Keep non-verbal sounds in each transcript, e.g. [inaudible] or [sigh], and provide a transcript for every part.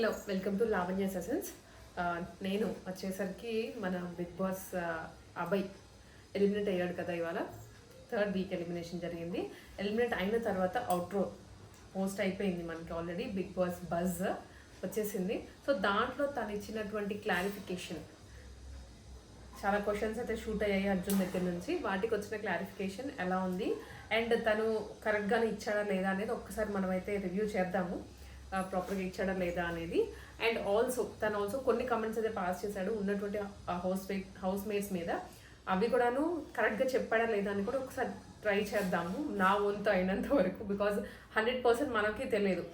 Hello welcome to Lavanya sessions నేను వచ్చేసరికి మన Bigg Boss uh, Abhay eliminate అయ్యాడు కదా ఇవాళ. థర్డ్ వీక్ ఎలిమినేషన్ జరిగింది. ఎలిమినేట్ అయిన తర్వాత అవుట్రో పోస్ట్ అయిపోయింది మనకి ఆల్రెడీ బిగ్ బాస్ బజ్ వచ్చేసింది. సో దాంట్లో తను ఇచ్చినటువంటి క్లారిఫికేషన్ చాలా క్వశ్చన్స్ అయితే షూట్ అయ్యాయి అర్జున్ దగ్గర నుంచి. వాటికి వచ్చిన క్లారిఫికేషన్ ఎలా ఉంది? అండ్ తను కరెక్ట్గానే ఇచ్చాడా లేదా అనేది ఒక్కసారి మనమైతే రివ్యూ చేద్దాము. ప్రాపర్గా ఇచ్చాడా లేదా అనేది. అండ్ ఆల్సో తను ఆల్సో కొన్ని కమెంట్స్ అయితే పాస్ చేశాడు ఉన్నటువంటి హౌస్ హౌస్ మేట్స్ మీద. అవి కూడాను కరెక్ట్గా చెప్పాడా లేదా అని కూడా ఒకసారి ట్రై చేద్దాము. నా వంతు అయినంత వరకు బికాజ్ హండ్రెడ్ పర్సెంట్ మనకి తెలియదు.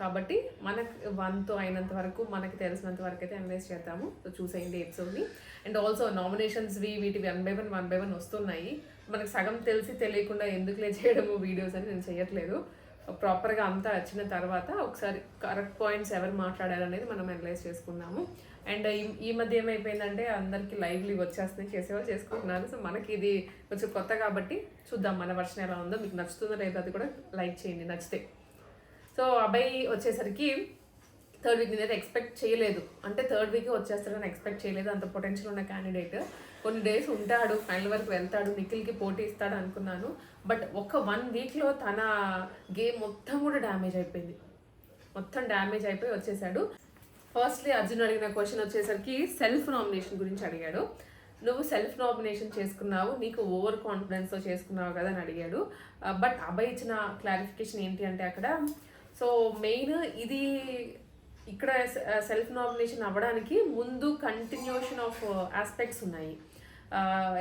కాబట్టి మనకు వంతు అయినంత వరకు మనకి తెలిసినంత వరకు అయితే అనలైజ్ చేద్దాము. సో చూసేయండి ఎపిసోడ్ని అండ్ ఆల్సో నామినేషన్స్వి వీటి one by one one by one వస్తున్నాయి. మనకు సగం తెలిసి తెలియకుండా ఎందుకులే చేయడము వీడియోస్ అని నేను చేయట్లేదు. ప్రాపర్గా అంతా వచ్చిన తర్వాత ఒకసారి కరెక్ట్ పాయింట్స్ ఎవరు మాట్లాడాలనేది మనం అనలైజ్ చేసుకున్నాము అండ్ ఈ మధ్య ఏమైపోయిందంటే అందరికీ లైవ్లీ వచ్చేస్తున్నాయి చేసేవాళ్ళు చేసుకుంటున్నారు. సో మనకి ఇది కొంచెం కొత్త కాబట్టి చూద్దాం మన వర్షన్ ఎలా ఉందో. మీకు నచ్చుతుందో లేదో అది కూడా లైక్ చేయండి నచ్చితే. సో అబ్బాయి వచ్చేసరికి థర్డ్ వీక్ నేనైతే ఎక్స్పెక్ట్ చేయలేదు. అంటే థర్డ్ వీక్ వచ్చేస్తాడని ఎక్స్పెక్ట్ చేయలేదు. అంత పొటెన్షియల్ ఉన్న క్యాండిడేట్ కొన్ని డేస్ ఉంటాడు ఫైనల్ వరకు వెళ్తాడు నిఖిల్కి పోటీ ఇస్తాడు అనుకున్నాను. బట్ ఒక వన్ వీక్లో తన గేమ్ మొత్తం కూడా డ్యామేజ్ అయిపోయింది. మొత్తం డ్యామేజ్ అయిపోయి వచ్చేసాడు. ఫస్ట్లీ అర్జున్ అడిగిన క్వశ్చన్ వచ్చేసరికి సెల్ఫ్ నామినేషన్ గురించి అడిగాడు. నువ్వు సెల్ఫ్ నామినేషన్ చేసుకున్నావు నీకు ఓవర్ కాన్ఫిడెన్స్తో చేసుకున్నావు కదా అని అడిగాడు. బట్ అబ్బాయి ఇచ్చిన క్లారిఫికేషన్ ఏంటి అంటే అక్కడ సో మెయిన్ ఇది ఇక్కడ సెల్ఫ్ నామినేషన్ అవ్వడానికి ముందు కంటిన్యూషన్ ఆఫ్ ఆస్పెక్ట్స్ ఉన్నాయి.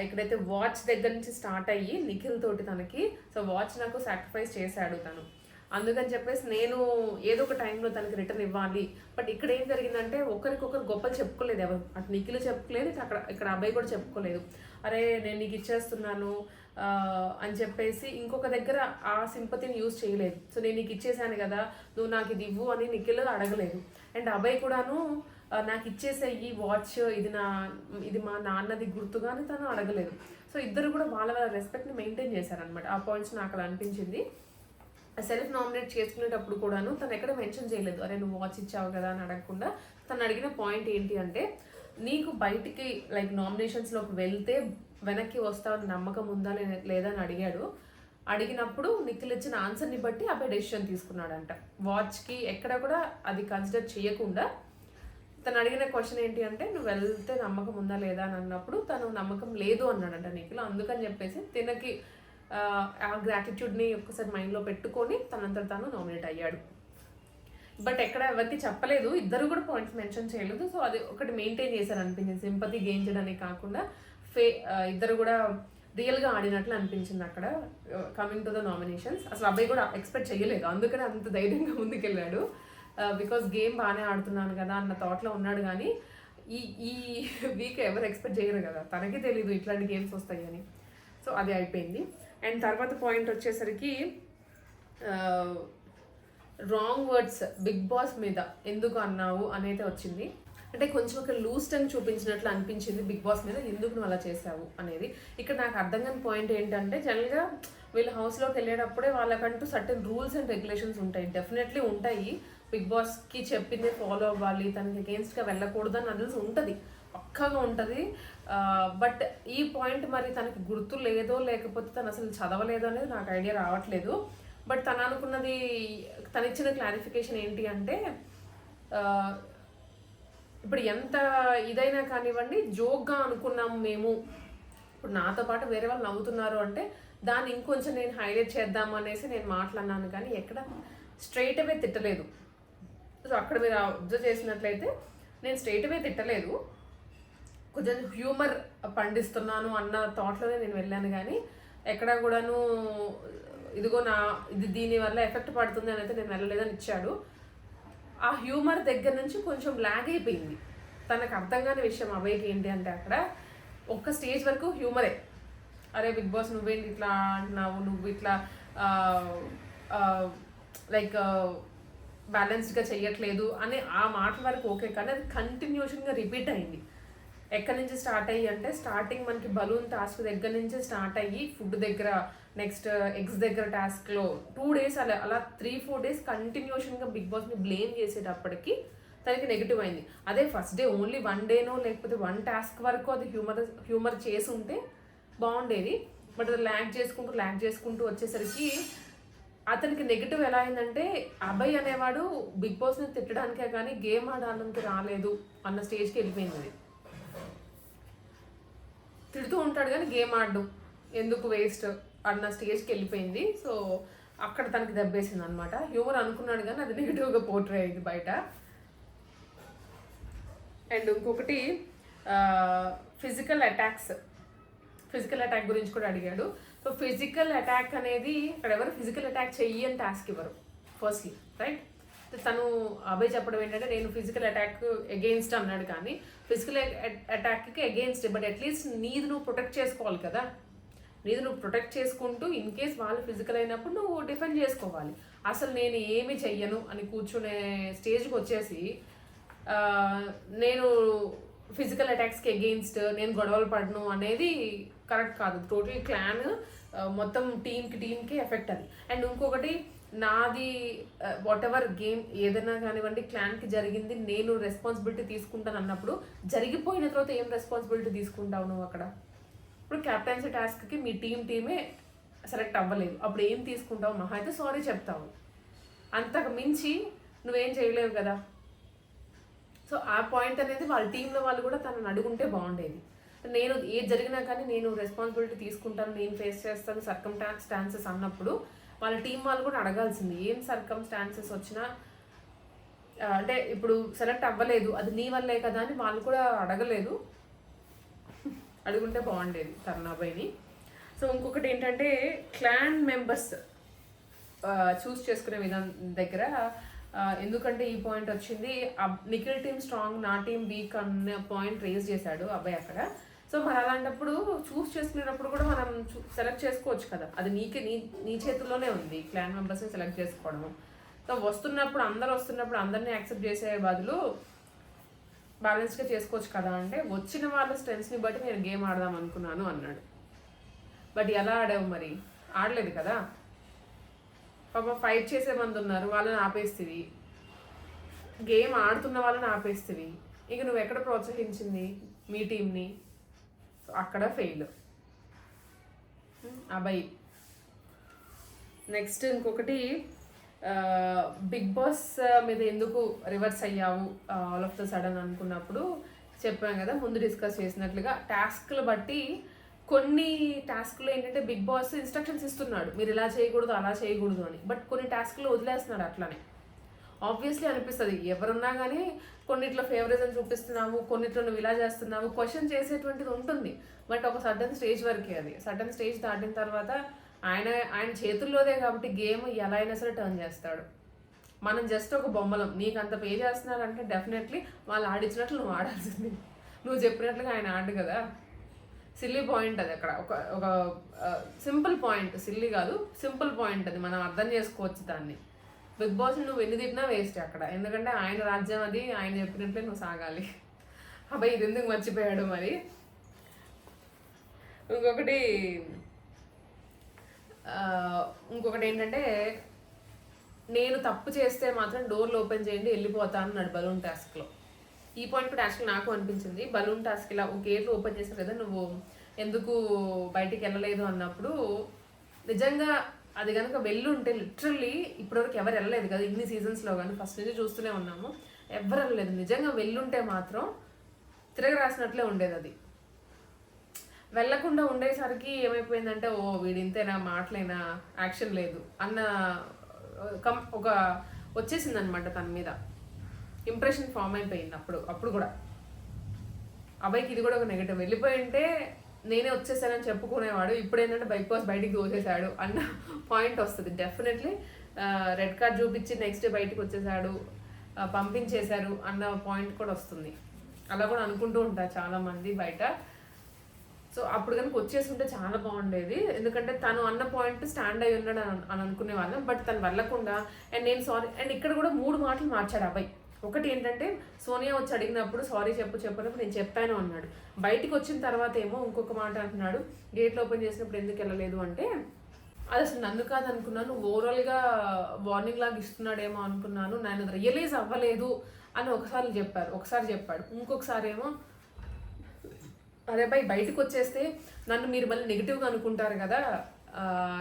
ఎక్కడైతే వాచ్ దగ్గర నుంచి స్టార్ట్ అయ్యి నిఖిల్ తోటి తనకి సో వాచ్ నాకు సాక్రిఫైస్ చేశాడు తను. అందుకని చెప్పేసి నేను ఏదో ఒక టైంలో తనకి రిటర్న్ ఇవ్వాలి. బట్ ఇక్కడ ఏం జరిగిందంటే ఒకరికొకరు గొప్పలు చెప్పుకోలేదు ఎవరు. అటు నిఖిల్ చెప్పుకోలేదు అక్కడ ఇక్కడ అబ్బాయి కూడా చెప్పుకోలేదు. అరే నేను నీకు ఇచ్చేస్తున్నాను అని చెప్పేసి ఇంకొక దగ్గర ఆ సింపతిని యూజ్ చేయలేదు. సో నేను నీకు ఇచ్చేసాను కదా నువ్వు నాకు ఇది ఇవ్వు అని నిఖిల్ అడగలేదు. అండ్ అబ్బాయి కూడాను నాకు ఇచ్చేసే ఈ వాచ్ ఇది నా ఇది మా నాన్నది గుర్తుగానే తను అడగలేదు. సో ఇద్దరు కూడా వాళ్ళ వాళ్ళ రెస్పెక్ట్ని మెయింటైన్ చేశారనమాట ఆ పాయింట్స్ నాకు అలా అనిపించింది. సెల్ఫ్ నామినేట్ చేసుకునేటప్పుడు కూడాను తను ఎక్కడ మెన్షన్ చేయలేదు. అరే నువ్వు వాచ్ ఇచ్చావు కదా అని అడగకుండా తను అడిగిన పాయింట్ ఏంటి అంటే నీకు బయటికి లైక్ నామినేషన్స్లోకి వెళ్తే వెనక్కి వస్తావని నమ్మకం ఉందా లే- లేదా అని అడిగాడు. అడిగినప్పుడు నిఖిల్ ఇచ్చిన ఆన్సర్ని బట్టి అబ్బాయి డెసిషన్ తీసుకున్నాడంట. వాచ్కి ఎక్కడ కూడా అది కన్సిడర్ చేయకుండా తను అడిగిన క్వశ్చన్ ఏంటి అంటే నువ్వు వెళ్తే నమ్మకం ఉందా లేదా? అని అన్నప్పుడు తను నమ్మకం లేదు అన్నాడంట నిఖిల్. అందుకని చెప్పేసి తినకి ఆ, గ్రాటిట్యూడ్ని ఒక్కసారి మైండ్లో పెట్టుకొని తనంతట తాను నామినేట్ అయ్యాడు. బట్ ఎక్కడ ఎవరికి చెప్పలేదు. ఇద్దరు కూడా పాయింట్స్ మెన్షన్ చేయలేదు. సో అది ఒకటి మెయింటైన్ చేశారు అనిపించింది. సింపతి గెయిన్ చేయడానికి కాకుండా ఫే ఇద్దరు కూడా రియల్గా ఆడినట్లు అనిపించింది అక్కడ. కమింగ్ టు ద నామినేషన్స్ అసలు అబ్బాయి కూడా ఎక్స్పెక్ట్ చేయలేదు. అందుకని అంత ధైర్యంగా ముందుకెళ్ళాడు. బికాస్ గేమ్ బాగానే ఆడుతున్నాను కదా అన్న థాట్లో ఉన్నాడు కానీ ఈ ఈ వీక్ ఎవరు ఎక్స్పెక్ట్ చేయరు కదా. తనకి తెలీదు ఇట్లాంటి గేమ్స్ వస్తాయని. సో అది అయిపోయింది. అండ్ తర్వాత పాయింట్ వచ్చేసరికి రాంగ్ వర్డ్స్ బిగ్ బాస్ మీద ఎందుకు అన్నావు అనేది వచ్చింది. అంటే కొంచెం ఒక లూజ్ టంగ్ చూపించినట్లు అనిపించింది బిగ్ బాస్ మీద ఎందుకు నువ్వు అలా చేసావు అనేది. ఇక్కడ నాకు అర్థం కాని పాయింట్ ఏంటంటే జనరల్గా వీళ్ళు హౌస్లోకి వెళ్ళేటప్పుడే వాళ్ళకంటూ సర్టెన్ రూల్స్ అండ్ రెగ్యులేషన్స్ ఉంటాయి. డెఫినెట్లీ ఉంటాయి. బిగ్ బాస్కి చెప్పిందే ఫాలో అవ్వాలి తనకి అగేన్స్ట్గా వెళ్ళకూడదు అని అనేది ఉంటుంది. పక్కగా ఉంటుంది. బట్ ఈ పాయింట్ మరి తనకి గుర్తు లేదో లేకపోతే తను అసలు చదవలేదో అనేది నాకు ఐడియా రావట్లేదు. బట్ తను అనుకున్నది తను ఇచ్చిన క్లారిఫికేషన్ ఏంటి అంటే ఇప్పుడు ఎంత ఇదైనా కానివ్వండి జోక్గా అనుకున్నాం మేము. ఇప్పుడు నాతో పాటు వేరే వాళ్ళు నవ్వుతున్నారు అంటే దాన్ని ఇంకొంచెం నేను హైలైట్ చేద్దాం అనేసి నేను మాట్లాడినాను కానీ ఎక్కడ స్ట్రైట్ అవే తిట్టలేదు. సో అక్కడ మీరు అబ్జర్వ్ చేసినట్లయితే నేను స్ట్రైట్ వే తిట్టలేదు. కొంచెం హ్యూమర్ పండిస్తున్నాను అన్న థాట్లోనే నేను వెళ్ళాను కానీ ఎక్కడ కూడాను ఇదిగో నా ఇది దీని వల్ల ఎఫెక్ట్ పడుతుంది అని అయితే నేను వెళ్ళలేదని ఇచ్చాడు. ఆ హ్యూమర్ దగ్గర నుంచి కొంచెం లాగ్ అయిపోయింది. తనకు అర్థం కాని విషయం అవేకి ఏంటి అంటే అక్కడ ఒక్క స్టేజ్ వరకు హ్యూమరే. అరే బిగ్ బాస్ నువ్వేంటి ఇట్లా అంటున్నావు? నువ్వు ఇట్లా లైక్ బ్యాలెన్స్డ్గా చేయట్లేదు అనే ఆ మాట వరకు ఓకే కానీ అది కంటిన్యూషన్గా రిపీట్ అయింది. ఎక్కడి నుంచి స్టార్ట్ అయ్యి అంటే స్టార్టింగ్ మనకి బలూన్ టాస్క్ దగ్గర నుంచి స్టార్ట్ అయ్యి ఫుడ్ దగ్గర నెక్స్ట్ ఎగ్స్ దగ్గర టాస్క్లో టూ డేస్ అలా అలా త్రీ ఫోర్ డేస్ కంటిన్యూషన్గా బిగ్ బాస్ని బ్లేమ్ చేసేటప్పటికి తనకి నెగిటివ్ అయింది. అదే ఫస్ట్ డే ఓన్లీ వన్ డేనో లేకపోతే వన్ టాస్క్ వరకు అది హ్యూమర్ హ్యూమర్ చేసి ఉంటే బాగుండేది. బట్ అది ల్యాక్ చేసుకుంటూ ల్యాక్ చేసుకుంటూ వచ్చేసరికి అతనికి నెగిటివ్ ఎలా అయిందంటే అభయ్ అనేవాడు బిగ్ బాస్ని తిట్టడానికే కానీ గేమ్ ఆడడానికి రాలేదు అన్న స్టేజ్కి వెళ్ళిపోయింది తిడుతూ ఉంటాడు కానీ గేమ్ ఆడడం. ఎందుకు వేస్ట్ అన్న స్టేజ్కి వెళ్ళిపోయింది. సో అక్కడ తనకి దెబ్బేసింది అనమాట హ్యూమర్ అనుకున్నాడు కానీ అది నెగిటివ్గా పోర్ట్రే అయింది బయట. అండ్ ఇంకొకటి ఫిజికల్ అటాక్స్ ఫిజికల్ అటాక్ గురించి కూడా అడిగాడు. సో ఫిజికల్ అటాక్ అనేది అక్కడ ఎవరు ఫిజికల్ అటాక్ చెయ్యి అని టాస్క్ ఇవ్వరు ఫస్ట్లీ రైట్ తను అభయ్ చెప్పడం ఏంటంటే నేను ఫిజికల్ అటాక్ అగెయిన్స్ట్ అన్నాడు కానీ ఫిజికల్ అటాక్కి అగెయిన్స్ట్ బట్ అట్లీస్ట్ నీది నువ్వు ప్రొటెక్ట్ చేసుకోవాలి కదా. నీది నువ్వు ప్రొటెక్ట్ చేసుకుంటూ ఇన్ కేస్ వాళ్ళు ఫిజికల్ అయినప్పుడు నువ్వు డిఫెండ్ చేసుకోవాలి. అసలు నేను ఏమి చెయ్యను? అని కూర్చునే స్టేజ్కి వచ్చేసి నేను ఫిజికల్ అటాక్స్కి అగెయిన్స్ట్ నేను గొడవలు పడను అనేది కరెక్ట్ కాదు. టోటల్ క్లాన్ మొత్తం టీంకి టీంకి ఎఫెక్ట్ అది. అండ్ ఇంకొకటి నాది వాట్ ఎవర్ గేమ్ ఏదైనా కానివ్వండి క్లాన్కి జరిగింది నేను రెస్పాన్సిబిలిటీ తీసుకుంటాను అన్నప్పుడు జరిగిపోయిన తర్వాత ఏం రెస్పాన్సిబిలిటీ తీసుకుంటావు నువ్వు అక్కడ? ఇప్పుడు క్యాప్టెన్సీ టాస్క్కి మీ టీం టీమే సెలెక్ట్ అవ్వలేదు. అప్పుడు ఏం తీసుకుంటావు? మహా అయితే సారీ చెప్తావు. అంతకు మించి నువ్వేం చేయలేవు కదా. సో ఆ పాయింట్ అనేది వాళ్ళ టీంలో వాళ్ళు కూడా తనని అడుగుంటే బాగుండేది. నేను ఏది జరిగినా కానీ నేను రెస్పాన్సిబిలిటీ తీసుకుంటాను నేను ఫేస్ చేస్తాను సర్కమ్ స్టాన్సెస్ అన్నప్పుడు వాళ్ళ టీం వాళ్ళు కూడా అడగాల్సింది ఏం సర్కమ్ స్టాన్సెస్ వచ్చినా అంటే ఇప్పుడు సెలెక్ట్ అవ్వలేదు అది నీ వల్లే కదా అని వాళ్ళు కూడా అడగలేదు. అడుగుంటే బాగుండేది తరుణాబాయిని సో ఇంకొకటి ఏంటంటే క్లాన్ మెంబర్స్ చూస్ చేసుకునే విధానం దగ్గర ఎందుకంటే ఈ పాయింట్ వచ్చింది నిఖిల్ టీమ్ స్ట్రాంగ్ నా టీం వీక్ అన్న పాయింట్ రేజ్ చేశాడు అబ్బాయి అక్కడ. సో మరి అలాంటప్పుడు చూస్ చేసుకునేటప్పుడు కూడా మనం సెలెక్ట్ చేసుకోవచ్చు కదా. అది నీకే నీ నీ చేతుల్లోనే ఉంది. క్లాన్ మెంబర్స్ని సెలెక్ట్ చేసుకోవడం. సో వస్తున్నప్పుడు అందరు వస్తున్నప్పుడు అందరినీ యాక్సెప్ట్ చేసే బదులు బ్యాలెన్స్గా చేసుకోవచ్చు కదా అంటే వచ్చిన వాళ్ళ స్ట్రెంగ్స్ని బట్టి నేను గేమ్ ఆడదాం అనుకున్నాను అన్నాడు. బట్ ఎలా ఆడావు మరి? ఆడలేదు కదా. పాప ఫైట్ చేసే మంది ఉన్నారు. వాళ్ళని ఆపేస్తుంది గేమ్ ఆడుతున్న వాళ్ళని ఆపేస్తుంది ఇక నువ్వు ఎక్కడ ప్రోత్సహించింది? మీ టీంని అక్కడ ఫెయిల్ అభయ్ నెక్స్ట్ ఇంకొకటి బిగ్ బాస్ మీద ఎందుకు రివర్స్ అయ్యావు ఆల్ ఆఫ్ ద సడన్ అనుకున్నప్పుడు చెప్పాం కదా ముందు డిస్కస్ చేసినట్లుగా టాస్క్లు బట్టి కొన్ని టాస్క్లు ఏంటంటే బిగ్ బాస్ ఇన్స్ట్రక్షన్స్ ఇస్తున్నాడు. మీరు ఇలా చేయకూడదు అలా చేయకూడదు అని. బట్ కొన్ని టాస్క్లు వదిలేస్తున్నాడు అట్లానే. ఆబ్వియస్లీ అనిపిస్తుంది. ఎవరున్నా కానీ కొన్నిట్లో ఫేవరిజం చూపిస్తున్నావు కొన్నిట్లో నువ్వు ఇలా చేస్తున్నావు క్వశ్చన్ చేసేటువంటిది ఉంటుంది. బట్ ఒక సడన్ స్టేజ్ వరకే అది. సడన్ స్టేజ్ దాటిన తర్వాత ఆయన ఆయన చేతుల్లోదే కాబట్టి గేమ్ ఎలా అయినా సరే టర్న్ చేస్తాడు. మనం జస్ట్ ఒక బొమ్మలం. నీకు అంత పే చేస్తున్నారంటే డెఫినెట్లీ వాళ్ళు ఆడించినట్లు నువ్వు ఆడాల్సింది. నువ్వు చెప్పినట్లుగా ఆయన ఆడు కదా. సిల్లీ పాయింట్ అది అక్కడ. ఒక ఒక సింపుల్ పాయింట్ సిల్లీ కాదు. సింపుల్ పాయింట్ అది. మనం అర్థం చేసుకోవచ్చు దాన్ని. బిగ్ బాస్ నువ్వు ఎన్ని తిట్టినా వేస్ట్ అక్కడ. ఎందుకంటే ఆయన రాజ్యం అది ఆయన చెప్పినట్లే నువ్వు సాగాలి. అబ్బాయి ఇది ఎందుకు మర్చిపోయాడు మరి? ఇంకొకటి ఇంకొకటి ఏంటంటే నేను తప్పు చేస్తే మాత్రం డోర్లు ఓపెన్ చేయండి వెళ్ళిపోతాను అన్నాడు బలూన్ టాస్క్లో. ఈ పాయింట్ కూడా యాక్చువల్ నాకు అనిపించింది. బలూన్ టాస్క్ ఇలా ఒక గేట్లు ఓపెన్ చేశారు కదా నువ్వు ఎందుకు బయటికి వెళ్ళలేదు అన్నప్పుడు నిజంగా అది కనుక వెళ్ళుంటే లిటరల్లీ ఇప్పటివరకు ఎవరు వెళ్ళలేదు కదా ఇన్ని సీజన్స్లో కానీ ఫస్ట్ నుంచి చూస్తూనే ఉన్నాము. ఎవరు వెళ్ళలేదు. నిజంగా వెళ్ళుంటే మాత్రం తిరగ రాసినట్లే ఉండేది అది. వెళ్ళకుండా ఉండేసరికి ఏమైపోయిందంటే ఓ వీడింతేనా మాటలేనా యాక్షన్ లేదు అన్న కం ఒక వచ్చేసింది అనమాట తన మీద. ఇంప్రెషన్ ఫామ్ అయిపోయింది అప్పుడు అప్పుడు కూడా. అబ్బాయికి ఇది కూడా ఒక నెగటివ్ వెళ్ళిపోయి ఉంటే నేనే వచ్చేసానని చెప్పుకునేవాడు. ఇప్పుడు ఏంటంటే బైక్ బాస్ బయటికి దోసేశాడు అన్న పాయింట్ వస్తుంది. డెఫినెట్లీ రెడ్ కార్డ్ చూపించి నెక్స్ట్ డే బయటకు వచ్చేసాడు పంపించేశారు అన్న పాయింట్ కూడా వస్తుంది. అలా కూడా అనుకుంటూ ఉంటారు చాలా మంది బయట. సో అప్పుడు కనుక వచ్చేసి ఉంటే చాలా బాగుండేది. ఎందుకంటే తను అన్న పాయింట్ స్టాండ్ అయి ఉన్నాడు అని అని అనుకునే వాళ్ళం. బట్ తను వెళ్ళకుండా అండ్ నేను సారీ అండ్ ఇక్కడ కూడా మూడు మాటలు మార్చాడు అబ్బాయి. ఒకటి ఏంటంటే సోనియా వచ్చి అడిగినప్పుడు సారీ చెప్పు చెప్పినప్పుడు నేను చెప్పాను అన్నాడు. బయటికి వచ్చిన తర్వాత ఏమో ఇంకొక మాట అంటున్నాడు. గేట్లు ఓపెన్ చేసినప్పుడు ఎందుకు వెళ్ళలేదు అంటే అది అసలు నన్ను కాదు అనుకున్నాను ఓవరాల్గా వార్నింగ్ లాగా ఇస్తున్నాడేమో అనుకున్నాను. నేను రియలైజ్ అవ్వలేదు అని ఒకసారి చెప్పారు. ఒకసారి చెప్పాడు. ఇంకొకసారి ఏమో అదే బై బయటకు వచ్చేస్తే నన్ను మీరు మళ్ళీ నెగిటివ్గా అనుకుంటారు కదా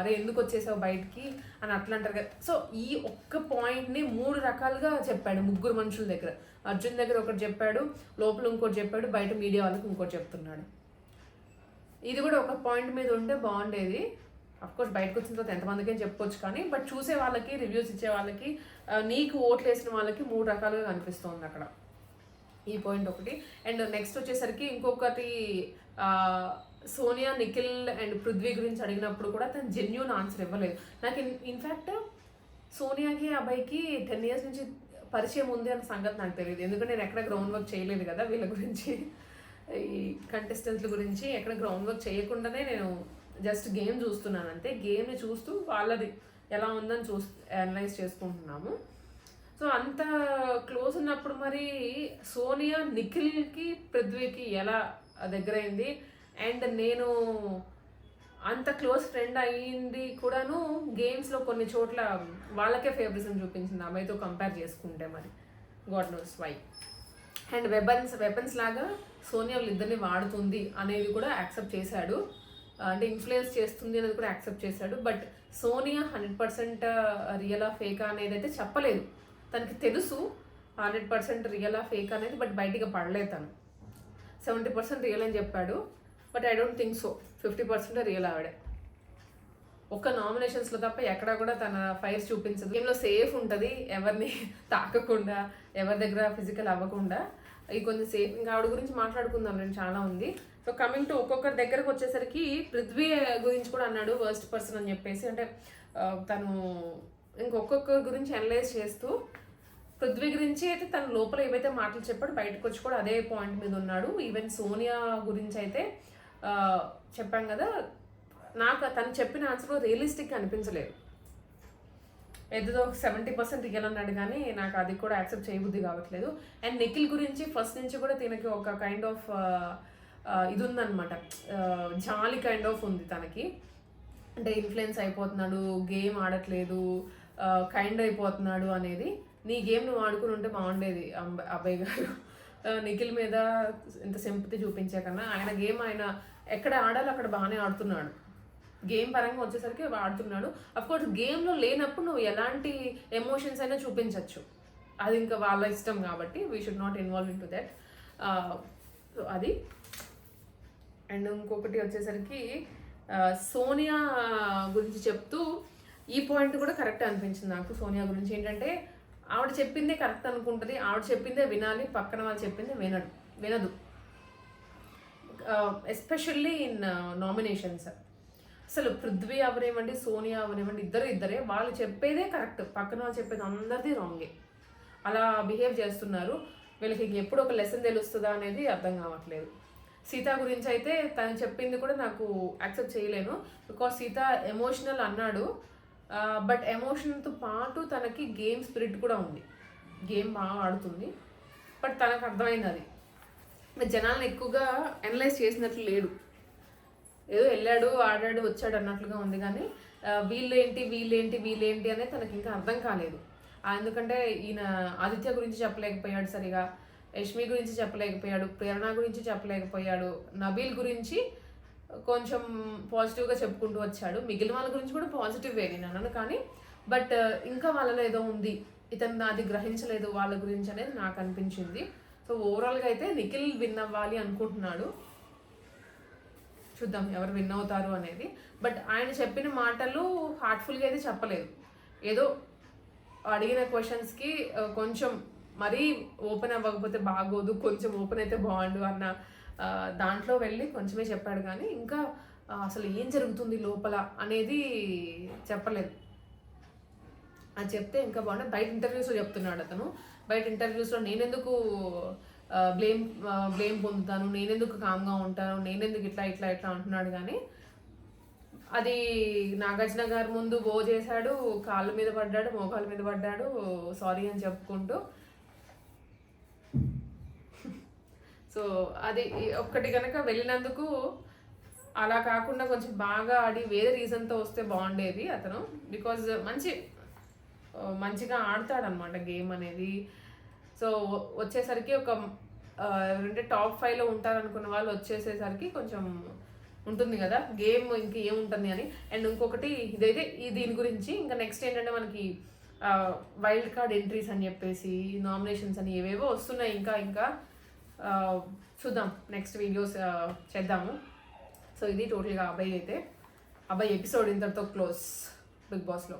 అరే ఎందుకు వచ్చేసావు బయటికి? అని అట్లా అంటారు కదా. సో ఈ ఒక్క పాయింట్ని మూడు రకాలుగా చెప్పాడు ముగ్గురు మనుషుల దగ్గర. అర్జున్ దగ్గర ఒకటి చెప్పాడు లోపల ఇంకోటి చెప్పాడు బయట మీడియా వాళ్ళకి ఇంకోటి చెప్తున్నాడు. ఇది కూడా ఒక పాయింట్ మీద ఉంటే బాగుండేది. కోర్స్ బయటకు వచ్చిన తర్వాత ఎంతమందికి అని చెప్పుకోవచ్చు కానీ బట్ చూసే వాళ్ళకి రివ్యూస్ ఇచ్చే వాళ్ళకి నీకు ఓట్లు వేసిన వాళ్ళకి మూడు రకాలుగా కనిపిస్తుంది అక్కడ. ఈ పాయింట్ ఒకటి. అండ్ నెక్స్ట్ వచ్చేసరికి ఇంకొకటి సోనియా నిఖిల్ అండ్ పృథ్వీ గురించి అడిగినప్పుడు కూడా తను జెన్యున్ ఆన్సర్ ఇవ్వలేదు. నాకు ఇన్ ఇన్ఫ్యాక్ట్ సోనియాకి అబ్బాయికి టెన్ ఇయర్స్ నుంచి పరిచయం ఉంది అన్న సంగతి నాకు తెలియదు. ఎందుకంటే నేను ఎక్కడ గ్రౌండ్ వర్క్ చేయలేదు కదా వీళ్ళ గురించి. ఈ కంటెస్టెంట్ల గురించి ఎక్కడ గ్రౌండ్ వర్క్ చేయకుండానే నేను జస్ట్ గేమ్ చూస్తున్నాను అంతే. గేమ్ని చూస్తూ వాళ్ళది ఎలా ఉందని చూస్ అనలైజ్ చేసుకుంటున్నాము. సో అంత క్లోజ్ ఉన్నప్పుడు మరి సోనియా నిఖిల్కి పృథ్వీకి ఎలా దగ్గరైంది? అండ్ నేను అంత క్లోజ్ ఫ్రెండ్ అయ్యింది కూడాను గేమ్స్లో కొన్ని చోట్ల వాళ్ళకే ఫేవరిజం చూపించింది అమ్మాయితో కంపేర్ చేసుకుంటే మరి. God knows why and weapons weapons లాగా సోనియా వాళ్ళిద్దరిని వాడుతుంది అనేది కూడా యాక్సెప్ట్ చేశాడు. అంటే ఇన్ఫ్లుయెన్స్ చేస్తుంది అనేది కూడా యాక్సెప్ట్ చేశాడు. బట్ సోనియా హండ్రెడ్ పర్సెంట్ రియలా ఫేకా అనేది అయితే చెప్పలేదు. తనకి తెలుసు హండ్రెడ్ పర్సెంట్ రియలా ఫేక్ అనేది బట్ బయటికి పడలేదు తను. సెవెంటీ పర్సెంట్ రియల్ అని చెప్పాడు. But I don't think so. Fifty percent real ఆవిడే. ఒక్క నామినేషన్స్లో తప్ప ఎక్కడ కూడా తన ఫైర్స్ చూపించదు. గేమ్లో సేఫ్ ఉంటుంది ఎవరిని [laughs] తాకకుండా ఎవరి దగ్గర ఫిజికల్ అవ్వకుండా. ఇది కొంచెం సేఫ్ ఇంకా ఆవిడ గురించి మాట్లాడుకుందాం నేను చాలా ఉంది. సో కమింగ్ టు ఒక్కొక్కరి దగ్గరకు వచ్చేసరికి పృథ్వీ గురించి కూడా అన్నాడు వర్స్ట్ పర్సన్ అని చెప్పేసి. అంటే తను ఇంకొక్కొక్కరి గురించి అనలైజ్ చేస్తూ పృథ్వీ గురించి అయితే తన లోపల ఏవైతే మాటలు చెప్పాడు బయటకు వచ్చి కూడా అదే పాయింట్ మీద ఉన్నాడు. ఈవెన్ సోనియా గురించి అయితే చెప్పాం కదా నాకు తను చెప్పిన ఆన్సర్ రియలిస్టిక్ అనిపించలేదు. ఏదో సెవెంటీ పర్సెంట్ రియల్ అన్నాడు కానీ నాకు అది కూడా యాక్సెప్ట్ చేయబుద్ధి కావట్లేదు. అండ్ నిఖిల్ గురించి ఫస్ట్ నుంచి కూడా తనకి ఒక కైండ్ ఆఫ్ ఇది ఉందన్నమాట. జాలి కైండ్ ఆఫ్ ఉంది తనకి. అంటే ఇన్ఫ్లుయెన్స్ అయిపోతున్నాడు గేమ్ ఆడట్లేదు కైండ్ అయిపోతున్నాడు అనేది. నీ గేమ్ నువ్వు ఆడుకుని ఉంటే బాగుండేది అబ్బాయి గారు. నిఖిల్ మీద ఇంత సింపతి చూపించే కన్నా ఆయన గేమ్ ఆయన ఎక్కడ ఆడాలో అక్కడ బాగానే ఆడుతున్నాడు. గేమ్ పరంగా వచ్చేసరికి ఆడుతున్నాడు. అఫ్కోర్స్ గేమ్లో లేనప్పుడు నువ్వు ఎలాంటి ఎమోషన్స్ అయినా చూపించవచ్చు అది ఇంకా వాళ్ళ ఇష్టం కాబట్టి we should not involve into that అది. అండ్ ఇంకొకటి వచ్చేసరికి సోనియా గురించి చెప్తూ ఈ పాయింట్ కూడా కరెక్ట్ అనిపించింది నాకు సోనియా గురించి. ఏంటంటే ఆవిడ చెప్పిందే కరెక్ట్ అనుకుంటుంది. ఆవిడ చెప్పిందే వినాలి. పక్కన వాళ్ళు చెప్పిందే వినడు వినదు. ఎస్పెషల్లీ ఇన్ నామినేషన్స్ అసలు పృథ్వీ అవనివ్వండి సోనియా అవనివ్వండి ఇద్దరు ఇద్దరే వాళ్ళు చెప్పేదే కరెక్ట్. పక్కన వాళ్ళు చెప్పేది అందరిది రాంగే. అలా బిహేవ్ చేస్తున్నారు. వీళ్ళకి ఎప్పుడు ఒక లెసన్ తెలుస్తుందా అనేది అర్థం కావట్లేదు. సీత గురించి అయితే తను చెప్పింది కూడా నాకు యాక్సెప్ట్ చేయలేను. బికాస్ సీత ఎమోషనల్ అన్నాడు. బట్ ఎమోషన్తో పాటు తనకి గేమ్ స్పిరిట్ కూడా ఉంది. గేమ్ బాగా ఆడుతుంది. బట్ తనకు అర్థమైంది అది. జనాలను ఎక్కువగా అనలైజ్ చేసినట్లు లేడు. ఏదో వెళ్ళాడు ఆడాడు వచ్చాడు అన్నట్లుగా ఉంది కానీ వీళ్ళేంటి వీళ్ళేంటి వీళ్ళేంటి అనేది తనకి ఇంకా అర్థం కాలేదు. ఎందుకంటే ఈయన ఆదిత్య గురించి చెప్పలేకపోయాడు సరిగా యష్మి గురించి చెప్పలేకపోయాడు ప్రేరణ గురించి చెప్పలేకపోయాడు నబీల్ గురించి కొంచెం పాజిటివ్గా చెప్పుకుంటూ వచ్చాడు. మిగిలిన వాళ్ళ గురించి కూడా పాజిటివ్ నేను అన్నాను కానీ బట్ ఇంకా వాళ్ళలో ఏదో ఉంది ఇతను అది గ్రహించలేదు వాళ్ళ గురించి అనేది నాకు అనిపించింది. సో ఓవరాల్గా అయితే నిఖిల్ విన్ అవ్వాలి అనుకుంటున్నాడు. చూద్దాం ఎవరు విన్ అవుతారు అనేది. బట్ ఆయన చెప్పిన మాటలు హార్ట్ఫుల్గా అయితే చెప్పలేదు. ఏదో అడిగిన క్వశ్చన్స్కి కొంచెం మరీ ఓపెన్ అవ్వకపోతే బాగోదు కొంచెం ఓపెన్ అయితే బాగుండు అన్న దాంట్లో వెళ్ళి కొంచెమే చెప్పాడు. కానీ ఇంకా అసలు ఏం జరుగుతుంది లోపల అనేది చెప్పలేదు. అది చెప్తే ఇంకా బాగుంటుంది బయట ఇంటర్వ్యూస్లో చెప్తున్నాడు అతను. బయట ఇంటర్వ్యూస్లో నేనెందుకు బ్లేమ్ బ్లేమ్ పొందుతాను? నేనెందుకు కామ్గా ఉంటాను? నేనెందుకు ఇట్లా ఇట్లా ఇట్లా అంటున్నాడు కానీ అది నాగార్జున గారి ముందు బో చేశాడు. కాళ్ళ మీద పడ్డాడు మోకాళ్ళ మీద పడ్డాడు. సారీ అని చెప్పుకుంటూ. సో అది ఒక్కటి కనుక వెళ్ళినందుకు అలా కాకుండా కొంచెం బాగా ఆడి వేరే రీజన్తో వస్తే బాగుండేది అతను. బికాజ్ మంచి మంచిగా ఆడతాడనమాట గేమ్ అనేది. సో వచ్చేసరికి ఒక ఎవరంటే టాప్ ఫైవ్లో ఉంటారనుకున్న వాళ్ళు వచ్చేసేసరికి కొంచెం ఉంటుంది కదా గేమ్ ఇంకా ఏముంటుంది అని. అండ్ ఇంకొకటి ఇదైతే ఈ దీని గురించి ఇంకా నెక్స్ట్ ఏంటంటే మనకి వైల్డ్ కార్డ్ ఎంట్రీస్ అని చెప్పేసి నామినేషన్స్ అని ఏవేవో వస్తున్నాయి ఇంకా ఇంకా చూద్దాం. నెక్స్ట్ వీడియోస్ చేద్దాము. సో ఇది టోటల్గా అబ్బాయి అయితే. అబ్బాయి ఎపిసోడ్ ఇంతటితో క్లోజ్ బిగ్ బాస్లో.